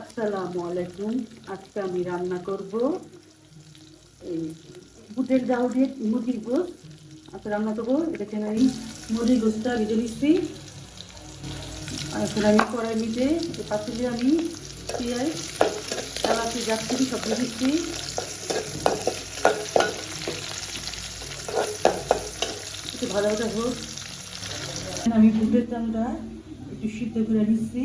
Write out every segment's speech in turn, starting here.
আসসালামু আলাইকুম। আজকে আমি রান্না করব এই বুটের ডাল দিয়ে মুরগির গোস আজকে রান্না করব। এটাকে আমি মুরগির গোসটা ভেজে নিচ্ছি আর আমি কড়াই নিতে পাতিলে আমি পেঁয়াজ, এলাচি যাচ্ছি সব দিচ্ছি। একটু ভালো ভালো হোক। আমি বুটের ডালটা একটু সিদ্ধ করে নিচ্ছি।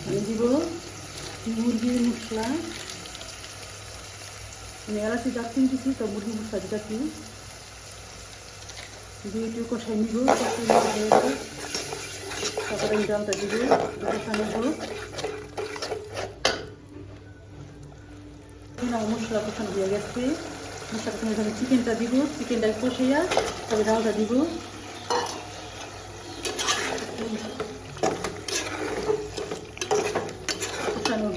এখানে দিব মুরগির মশলা। আমি এলাচি দারচিনি দিচ্ছি তো মুরগির মশলা দিচ্ছি দিয়ে একটু কষাই নিব তারপরে আমি ডালটা দিব কষা মশলা কষানো হয়ে গেছে। মশলা কষানো আমি চিকেনটা দিব, চিকেনটা কষাইয়া তবে ডালটা দিব।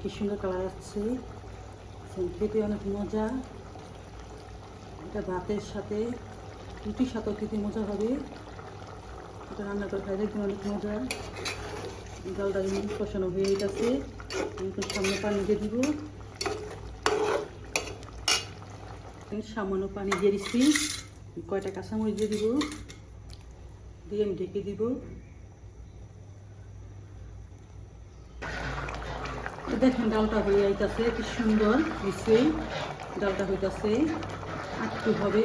কি সুন্দর কালার আসছে? খেতে অনেক মজা। এটা ভাতের সাথে রুটির সাথেও খেতে মজা হবে। এটা রান্না করে খাই দেখবেন অনেক মজা। ডালটা যেমন কষানো হয়ে গেছে। সামনে পানি দিয়ে দিব। সামান্য পানি দিয়ে দিচ্ছি কয়টা কাঁচামরিচ দিয়ে দিব? দিয়ে আমি ঢেকে দিব। দেখেন ডালটা হয়ে যাইতেছে, কি সুন্দর নিশ্চয়ই ডালটা হইতেছে আটটু হবে।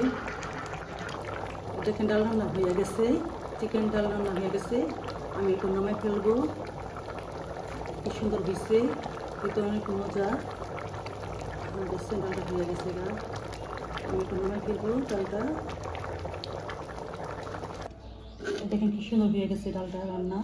দেখেন, ডাল রান্না হয়ে গেছে, চিকেন ডাল রান্না হয়ে গেছে। আমি একটু নামাই ফেলব। কি সুন্দর দিচ্ছে এটা অনেক মজা। দেখছেন, ডালটা হয়ে গেছে গা। আমি একটু নামাই ফেলব ডালটা। দেখেন, কি সুন্দর হয়ে গেছে ডালটা রান্না।